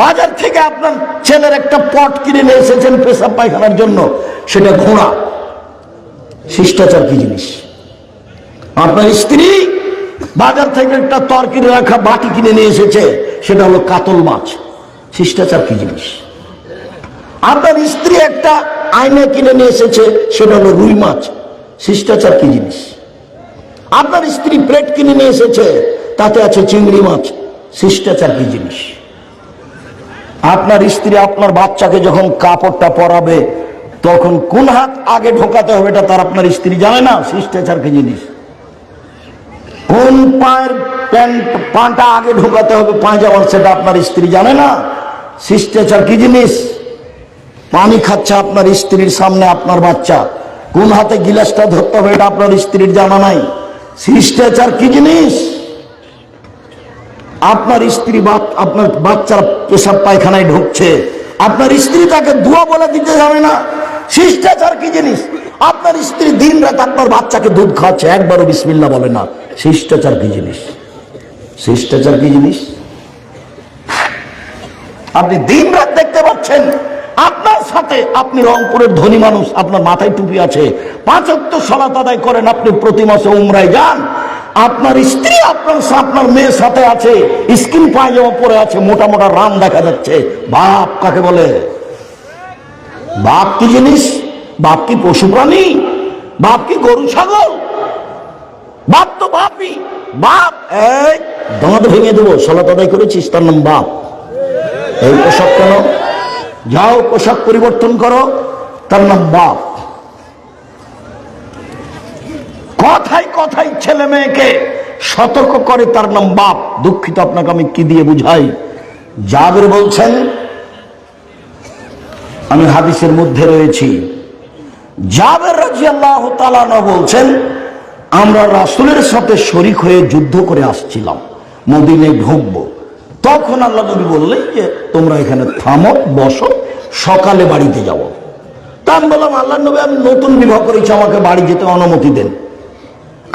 বাজার থেকে আপনার ছেলের একটা পট কিনে নিয়ে এসেছেন পেশাব পায়খানার জন্য, সেটা ঘোড়া। শিষ্টাচার কি জিনিস? আপনার স্ত্রী বাজার থেকে একটা তরকারি রাখা বাটি কিনে নিয়ে এসেছে, সেটা হলো কাতল মাছ। শিষ্টাচার কি জিনিস? আপনার স্ত্রী একটা আয়না কিনে নিয়ে এসেছে, সেটা হলো রুই মাছ। শিষ্টাচার কি জিনিস? আপনার স্ত্রী প্লেট কিনে নিয়ে এসেছে, তাতে আছে চিংড়ি মাছ। শিষ্টাচার কি জিনিস? আপনার স্ত্রী আপনার বাচ্চাকে যখন কাপড়টা পরাবে, তখন কোন হাত আগে ঢোকাতে হবে এটা তার আপনার স্ত্রী জানে না? শিষ্টাচার কি জিনিস। কোন পায়ের প্যান্ট, পাটা আগে ঢোকাতে হবে পায়জামার সেটা আপনার স্ত্রী জানে না? শিষ্টাচার কি জিনিস? পানি খাচ্ছে আপনার স্ত্রীর সামনে আপনার বাচ্চা। কোন হাতে গিলাসটা ধরতে হবে এটা আপনার স্ত্রীর জানা নাই? শিষ্টাচার কি জিনিস? আপনার স্ত্রী আপনার বাচ্চার পেশাব পায়খানায় ঢুকছে। আপনার স্ত্রী তাকে ধোয়া বলে দিতে যাবে না। শিষ্টাচার কি জিনিস? আপনার স্ত্রী দিন রাত আপনার বাচ্চাকে দুধ খাওয়াচ্ছে, একবারও বিসমিল্লা বলে না। শিষ্টাচার কি জিনিস? শিষ্টাচার কি জিনিস? আপনি দিন রাত দেখতে পাচ্ছেন, আপনার সাথে আপনি রংপুরের ধনী মানুষ, আপনার মাথায় টুপি আছে। পাঁচত্ব সলাত আদায় করেন, আপনি প্রতি মাসে উমরায় যান। আপনার স্ত্রী আপনার আপনার মেয়ের সাথে আছে, স্কিন পায়জামা পরে আছে, মোটা মোটা রান দেখা যাচ্ছে। বাপ কাকে বলে? বাপ কি জিনিস? বাপ কি পশু প্রাণী? বাপ কি গরু, ছাগল? বাপ তো বাপই। বাপ, এই দাঁত ভেঙে দেবো সলাত আদায় করেছিস, তার নাম বাপ। এই পোশাক কেন? যাও পোশাক পরিবর্তন করো, তার নাম বাপ। কথাই কথাই ছেলে মেয়েকে সতর্ক করে তার নাম বাপ। দুঃখিত আপনাকে আমি কি দিয়ে বুঝাই? জাবের বলছেন, আমি হাদিসের মধ্যে রয়েছি। জাবের রাজি আল্লাহ বলছেন, আমরা রাসুলের সাথে শরিক হয়ে যুদ্ধ করে আসছিলাম মদিনে ঢুকবো তখন আল্লাহ নবী বললেন যে, তোমরা এখানে থামো, বসো, সকালে বাড়িতে যাব তা আমি বললাম, আল্লাহ নবী, আমি নতুন বিবাহ করেছি, আমাকে বাড়ি যেতে অনুমতি দেন।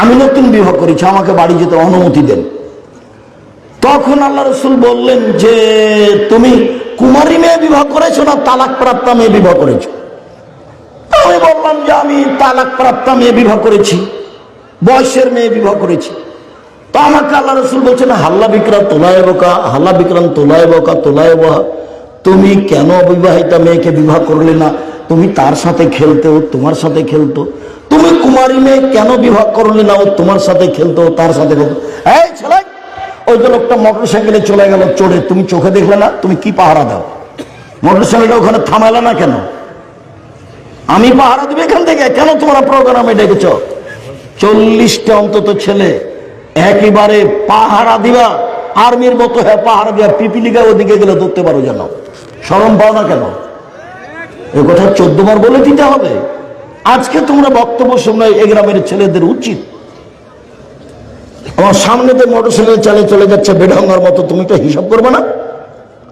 আমি নতুন বিবাহ করেছি, আমাকে বাড়ি যেতে অনুমতি দেন। তখন আল্লাহ রসুল বললেন যে, তুমি কুমারী মেয়ে বিবাহ করেছ না তালাক প্রাপ্ত মেয়ে বিবাহ করেছ? আমি বললাম যে, আমি তালাক প্রাপ্ত মেয়ে বিবাহ করেছি, বয়সের মেয়ে বিবাহ করেছি। তো আমাকে আল্লাহ রসুল বলছেন, হাল্লা বিক্রা তোলায় বোকা, হাল্লা বিক্রাম তোলায় বোকা, তোলায় বহা। তুমি কেন অবিবাহিতা মেয়েকে বিবাহ করলে না? তুমি তার সাথে খেলতে ও তোমার সাথে খেলতো। তুমি কুমারী মেয়ে কেন বিবাহ করলে না ও তোমার সাথে খেলতো, তার সাথে খেলতো? এই ছেলে, ওই যে লোকটা মোটর সাইকেলে চলে গেল চড়ে তুমি চোখে দেখলে না? তুমি কি পাহারা দাও? মোটর সাইকেলটা ওখানে থামালে না কেন? আমি পাহারা দিবে এখান থেকে? কেন তোমরা প্রোগ্রামে ডেকেছ? চল্লিশটা অন্তত ছেলে, একেবারে পাহারা দিবা, আর্মির মতো হ্যাঁ পাহারা দিয়া পিপিলিকা ওদিকে গেলে ধরতে পারো যেন। সরম পাও না কেন? এ কথা চোদ্দ বার বলে দিতে হবে। আজকে তোমরা বক্তব্য শুনলে এ গ্রামের ছেলেদের উচিত। আমার সামনে দিয়ে মোটর সাইকেল চালিয়ে চলে যাচ্ছে বেঢঙ্গার মতো, তুমি তো হিসাব করবে না?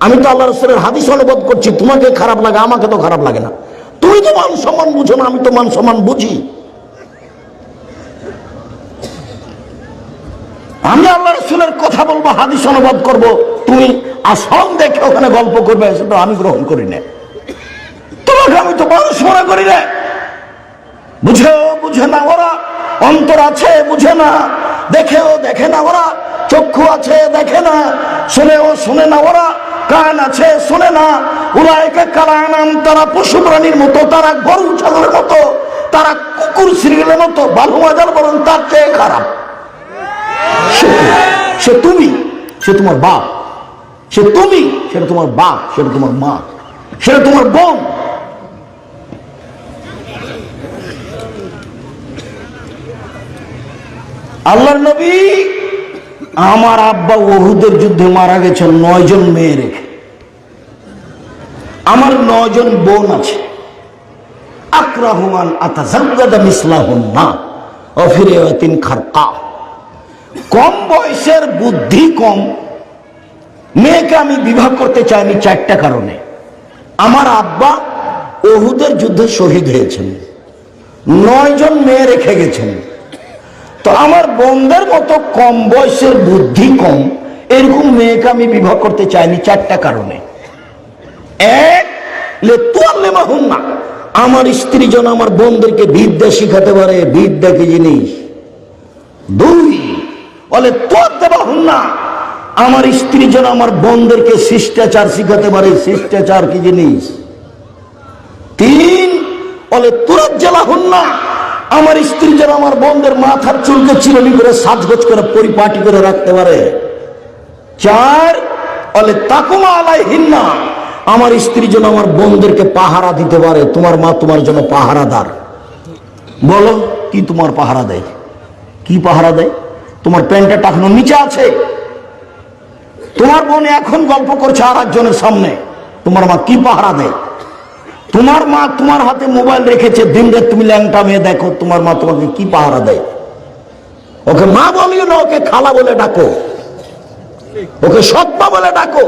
আমি তো আল্লাহ রসুলের হাদিস অনুবাদ করছি, তোমাকে খারাপ লাগে, আমাকে তো খারাপ লাগে না। তুমি তো মান সম্মান বুঝো না, আমি তো মান সম্মান বুঝি। আমি আল্লাহ রসুলের কথা বলব, হাদিস অনুবাদ করব, তুমি আসন দেখে ওখানে গল্প করবে, সেটা আমি গ্রহণ করি না। তোমাকে আমি তো মানুষ মনে করি না। বুঝেও বুঝে না ওরা। অন্তর আছে, বুঝে না। দেখেও দেখে না ওরা। চক্ষু আছে, দেখে না। শুনেও শুনে না ওরা। কান আছে, শুনে না। উলায়কে কালানাম, তারা পশু প্রাণীর মতো, তারা গরু, ছাগলের মতো, তারা কুকুর শ্রীলের মতো বালু মাজার বরং তার চেয়ে খারাপ। সে তুমি? সে তোমার বাপ। সে তুমি? সেটা তোমার বাপ, সেটা তোমার মা। সেটা তোমার বোন। আল্লাহর নবী, আমার আব্বা ওহুদের যুদ্ধে মারা গেছেন নয়জন মেয়ে রেখে। আমার নয়জন বোন আছে। আকরাহমান কম বয়সের বুদ্ধি কম। মেয়েকে আমি বিবাহ করতে চাইনি চারটা কারণে। আমার আব্বা ওহুদের যুদ্ধে শহীদ হয়েছেন। নয়জন মেয়ে রেখে গেছেন। তো আমার বোনদের মতো কম বয়সের বুদ্ধি কম, এরকম মেয়েকে আমি বিবাহ করতে চাইনি চারটা কারণে। আমার স্ত্রী যেন আমার বোনদেরকে বিদ্যা শিখাতে পারে, বিদ্যা কি জিনিস? দুই বলে তোর দেবা হুন না আমার স্ত্রী যেন আমার বোনদেরকে শিষ্টাচার শিখাতে পারে, শিষ্টাচার কি জিনিস? তিন বলে তোর জেলা হন না আমার স্ত্রী যেন আমার বোনদের মাথার চুলকে চিরনি করে সাজগোজ করে পরিপাটি করে রাখতে পারে। চার বলে তাকুমা আলাই হিন্না আমার স্ত্রী যেন আমার বোনদেরকে পাহারা দিতে পারে, তোমার মা তোমার জন্য পাহারাদার। বলো, কি তোমার পাহারা দেয়? কি পাহারা দেয়? তোমার প্যান্টের টাকানো নিচে আছে। তোমার বোন এখন গল্প করছে আর একজনের সামনে। তোমার মা কি পাহারা দেয়? তোমার মা তোমার হাতে মোবাইল রেখেছে, দিন রাত তুমি ল্যাংটা মেয়ে দেখো, তোমার মা তোমাকে কি পাহারা দেয়? ওকে মা বলিও না, ওকে খালা বলে ডাকো। ওকে সৎমা বলে ডাকো।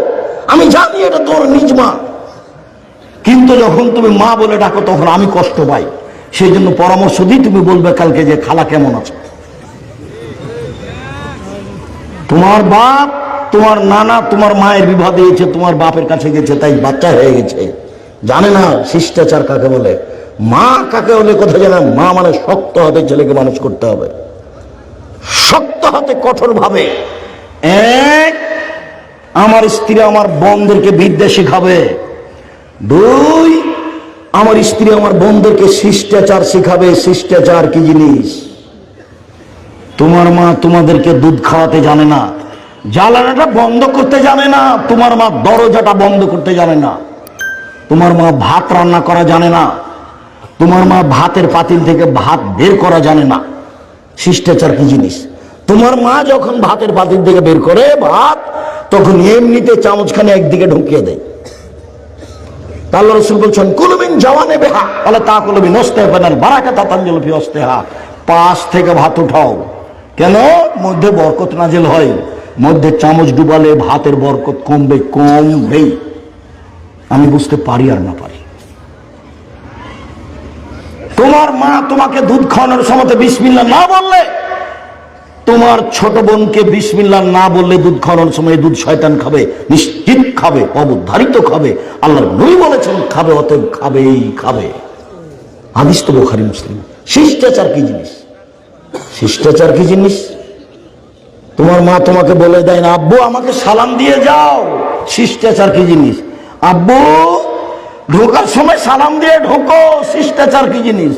আমি জানি এটা তোর নিজ মা। কিন্তু যখন তুমি মা বলে ডাকো, তখন আমি কষ্ট পাই। সেই জন্য পরামর্শ দিই, তুমি বলবে কালকে যে খালা কেমন আছে। তোমার বাপ, তোমার নানা তোমার মায়ের বিবাহ দিয়েছে, তোমার বাপের কাছে গেছে, তাই বাচ্চা হয়ে গেছে। জানে না শিষ্টাচার কাকে বলে। মা কাকে বলে কথা জানে মা মানে শক্ত হাতে ছেলেকে মানুষ করতে হবে। শক্ত হাতে কঠোর ভাবে এক, আমার স্ত্রী আমার বোনদেরকে বিদ্যা শিখাবে। দুই, আমার স্ত্রী আমার বোনদেরকে শিষ্টাচার শিখাবে। শিষ্টাচার কি জিনিস? তোমার মা তোমাদেরকে দুধ খাওয়াতে জানে না। জ্বালানাটা বন্ধ করতে জানে না। তোমার মা দরজাটা বন্ধ করতে জানে না। তোমার মা ভাত রান্না করা জানে না। তোমার মা ভাতের পাতিল থেকে ভাত বের করা জানে না। শিষ্টাচার কি জিনিস? তোমার মা যখন ভাতের পাতিল থেকে বের করে ভাত, তখন এমনিতে চামচখানে একদিকে ঢুকিয়ে দেয়। রসুল তা বারাকা হা পাশ থেকে ভাত উঠাও। কেন? মধ্যে বরকত নাজেল হয়। মধ্যে চামচ ডুবালে ভাতের বরকত কমবে, কমবেই। আমি বুঝতে পারি আর না পারি। তোমার মা তোমাকে দুধ খাওয়ানোর সময় বিসমিল্লা না বললে, তোমার ছোট বোনকে বিসমিল্লা না বললে দুধ খাওয়ানোর সময় দুধ শয়তান খাবে, নিশ্চিত খাবে, অবধারিত খাবে আল্লাহ নবী বলেছেন, খাবে অতএব খাবেই খাবে। আদিস তো বোখারি, মুসলিম। শিষ্টাচার কি জিনিস? শিষ্টাচার কি জিনিস? তোমার মা তোমাকে বলে দেয় না, আব্বু, আমাকে সালাম দিয়ে যাও। শিষ্টাচার কি জিনিস? আব্বু, ঢোকার সময় সালাম দিয়ে ঢোকো, শিষ্টাচার কি জিনিস?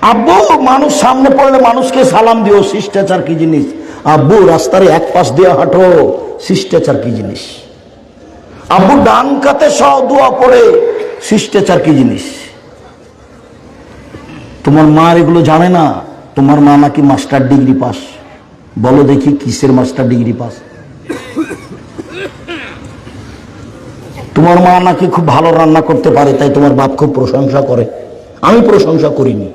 আব্বু, মানুষ সামনে পড়লে মানুষকে সালাম দিও, শিষ্টাচার কি জিনিস? আব্বু, রাস্তার এক পাশ দিয়ে হাঁটো, শিষ্টাচার কি জিনিস? আব্বু, ডান কাতে সহ দোয়া শিষ্টাচার কি জিনিস? তোমার মা এগুলো জানে না? তোমার মা নাকি মাস্টার ডিগ্রি পাস? বলো দেখি কিসের মাস্টার ডিগ্রি পাস? তোমার মা নাকি খুব ভালো রান্না করতে পারে, তাই তোমার বাপ খুব প্রশংসা করে। আমি প্রশংসা করিনি।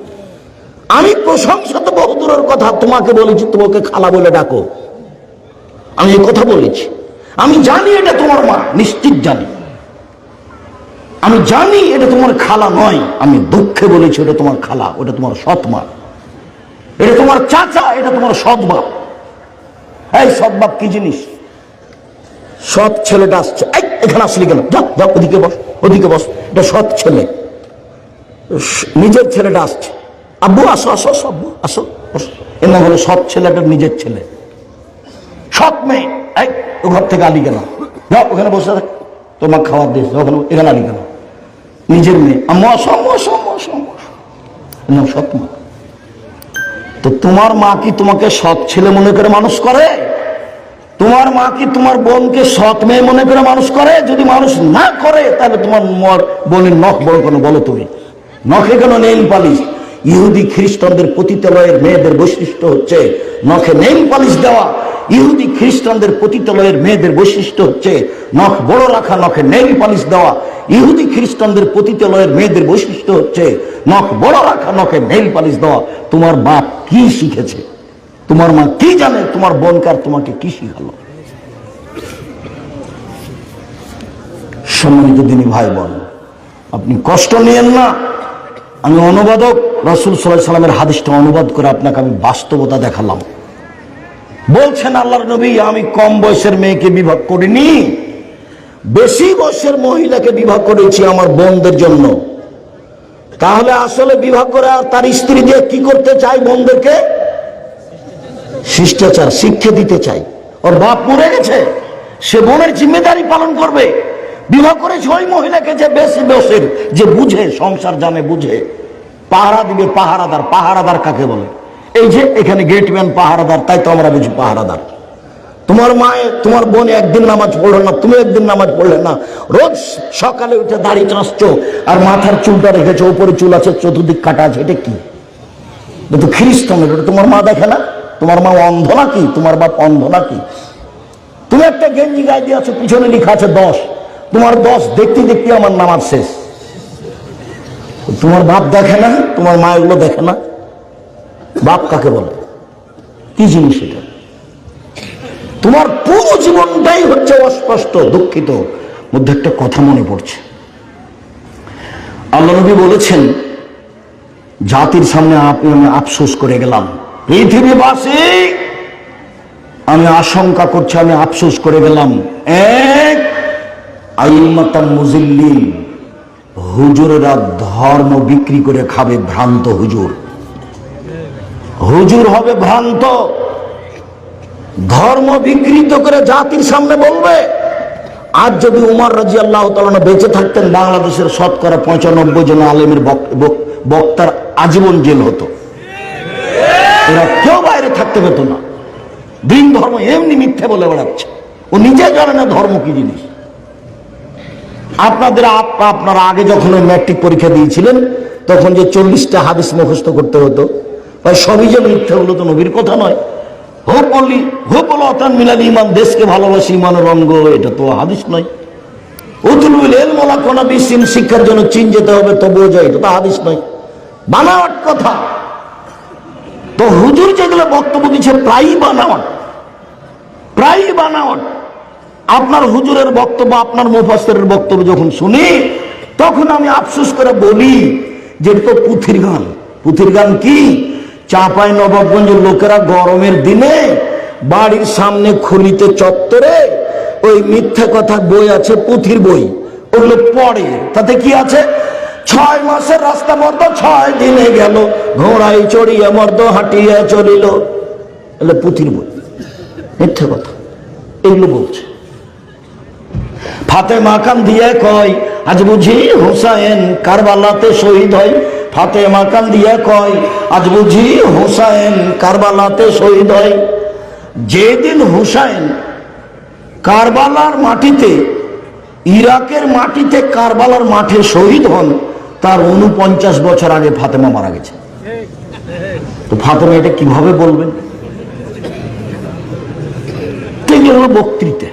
আমি প্রশংসা তো বহুদূরের কথা, তোমাকে বলেছি, তোমাকে খালা বলে ডাকো। আমি এই কথা বলেছি। আমি জানি এটা তোমার মা, নিশ্চিত জানি। আমি জানি এটা তোমার খালা নয়, আমি দুঃখে বলেছি এটা তোমার খালা, ওটা তোমার সৎ মা। এটা তোমার চাচা, এটা তোমার সৎ বাপ। এই সৎ বাপ কি জিনিস? সৎ ছেলেটা আসছে। এখানে আসলি কেন? যা যা ওদিকে বস ওদিকে বস। এটা সৎ ছেলে। নিজের ছেলেটা আসছে। আব্বু আসো আসো আসো, আব্বু আসো। এর হলো সৎ ছেলেটা নিজের ছেলে। সৎ মেয়ে। ও ঘর থেকে আলি কেন? যাও ওখানে বসে থাক। তোমার খাবার দিয়েছে ওখানে এখানে আলি কেন? নিজের মেয়ে। আম্মু আসো আম্মু আসো আম্মু আসো আম্মু সৎ মা। তো তোমার মা কি তোমাকে সৎ ছেলে মনে করে মানুষ করে? তোমার মা কি তোমার বোনকে সৎ মেয়ে মনে করে মানুষ করে? যদি মানুষ না করে, তাহলে তোমার মর বোনের নখ বড় কেন বলো তুমি? নখে কেন নেইল পালিশ? ইহুদি খ্রিস্টানদের পতিতালয়ের মেয়েদের বৈশিষ্ট্য হচ্ছে নখে নেইল পালিশ দেওয়া। ইহুদি খ্রিস্টানদের পতিতালয়ের মেয়েদের বৈশিষ্ট্য হচ্ছে নখ বড় রাখা, নখে নেইল পালিশ দেওয়া। ইহুদি খ্রিস্টানদের পতিতালয়ের মেয়েদের বৈশিষ্ট্য হচ্ছে নখ বড় রাখা, নখে নেইল পালিশ দেওয়া। তোমার বাপ কি শিখেছে? তোমার মা কি জানে, তোমার বোনকার তোমাকে কি শিখালো? সম্মানিত দিনী ভাই বোন আপনি কষ্ট নিয়েন না। আমি অনুবাদক রসুল সাল্লাহ সাল্লামের হাদিসটা অনুবাদ করে আপনাকে আমি বাস্তবতা দেখালাম। বলছেন আল্লাহর নবী, আমি কম বয়সের মেয়েকে বিভাগ করিনি, বেশি বয়সের মহিলাকে বিবাহ করেছি আমার বোনদের জন্য। তাহলে আসলে বিবাহ করে আর তার স্ত্রী দিয়ে কি করতে চাই বোনদেরকে শিষ্টাচার, শিক্ষা দিতে চাই। ওর বাপ মরে গেছে, সে বোনের জিম্মেদারি পালন করবে। বিবাহ করেছে ওই মহিলাকে যে বেশি বয়সের যে বুঝে, সংসার জানে, বুঝে। পাহারা দিবে পাহারাদার পাহারাদার কাকে বলে? এই যে এখানে গেটম্যান পাহারাদার, তাই তো আমরা বুঝি পাহারাদার। তোমার মায়ে তোমার বোন একদিন নামাজ পড়ল না, তুমি একদিন নামাজ পড়লে না। রোজ সকালে উঠে দাড়ি চাঁচছো, আর মাথার চুলটা রেখেছো উপরে চুল আছে, চতুর্দিক কাটা আছে, এটা কি? তো খ্রিস্টানের, এটা তোমার মা দেখে না? তোমার মা অন্ধ নাকি? তোমার বাপ অন্ধ নাকি? তুমি একটা গেঞ্জি গায়ে দিয়ে আছো, পিছনে লেখা আছে দশ। তোমার দশ দেখতে দেখতে আমার নামার শেষ। তোমার বাপ দেখে না, তোমার মা এগুলো দেখে না। বাপ কাকে বলে? কি জিনিস এটা? তোমার পুরো জীবনটাই হচ্ছে অস্পষ্ট, দুঃখিত। মধ্যে একটা কথা মনে পড়ছে। আল্লাহ নবী বলেছেন, জাতির সামনে আপনি আমি আফসোস করে গেলাম। পৃথিবীবাসী, আমি আশঙ্কা করছি, আমি আফসোস করে গেলাম। এক, আইমাতান মুজিল্লিন, হুজুরেরা ধর্ম বিক্রি করে খাবে ভ্রান্ত হুজুর। হুজুর হবে ভ্রান্ত। ধর্ম বিকৃত করে জাতির সামনে বলবে। আজ যদি উমর রাজি আল্লাহ বেঁচে থাকতেন, বাংলাদেশের শতকরা পঁচানব্বই জন আলেমের বক- বক- বক্তার আজীবন জেল হতো। এরা কেউ বাইরে থাকতে পেত না। দিন ধর্ম এমনি মিথ্যে বলে বেড়াচ্ছে। ও নিজে জানে না ধর্ম কি জিনিস। আপনাদের আপ- আপনারা আগে যখন ওই ম্যাট্রিক পরীক্ষা দিয়েছিলেন, তখন যে চল্লিশটা হাদিস মুখস্থ করতে হতো, ভাই, সবই যে মিথ্যে হলো তো নবীর কথা নয়। হো বললি হো বলো অতান মিলাল ইমান দেশকে ভালোবাসি ইমানের অঙ্গ, এটা তো হাদিস নয়। উতুলুল এলমলা কোনা বিসিন শিক্ষার জন্য চীন যেতে হবে, তবুও যায়, এটা তো হাদিস নয়। বানাওয়াট কথা। তো হুজুর যেগুলো বক্তব্য দিচ্ছে, প্রায়ই বানাওয়াট প্রায়ই বানাওয়াট আপনার হুজুরের বক্তব্য, আপনার মুফাসের বক্তব্য যখন শুনি, তখন আমি আফসোস করে বলি যে তো পুথির গান। পুথির গান কি? চাঁপাই নবাবগঞ্জের লোকেরা গরমের দিনে বাড়ির সামনে খুলিতে চত্বরে ওই মিথ্যা কথা বই আছে, পুথির বই। ওগুলো পড়ে। তাতে কি আছে? ছয় মাসের রাস্তা মর্দ, ছয় দিনে গেল। ঘোড়ায় চড়িয়ে মর্দ, হাঁটিয়ে চলিল। এগুলো পুথির বই। মিথ্যে কথা। এগুলো বলছে। ফাতে মাকান দিয়ে কয়, আজ বুঝি হোসাইন কারবালাতে শহীদ হয়? ফাতে মাকান দিয়ে কয়, আজ বুঝি হোসাইন কারবালাতে শহীদ হয়? যেদিন হুসাইন কারবালার মাটিতে, ইরাকের মাটিতে কারবালার মাঠে শহীদ হন তার উনপঞ্চাশ বছর আগে ফাতেমা মারা গেছে। তো ফাতেমা এটা কীভাবে বলবেন? বক্তৃতা।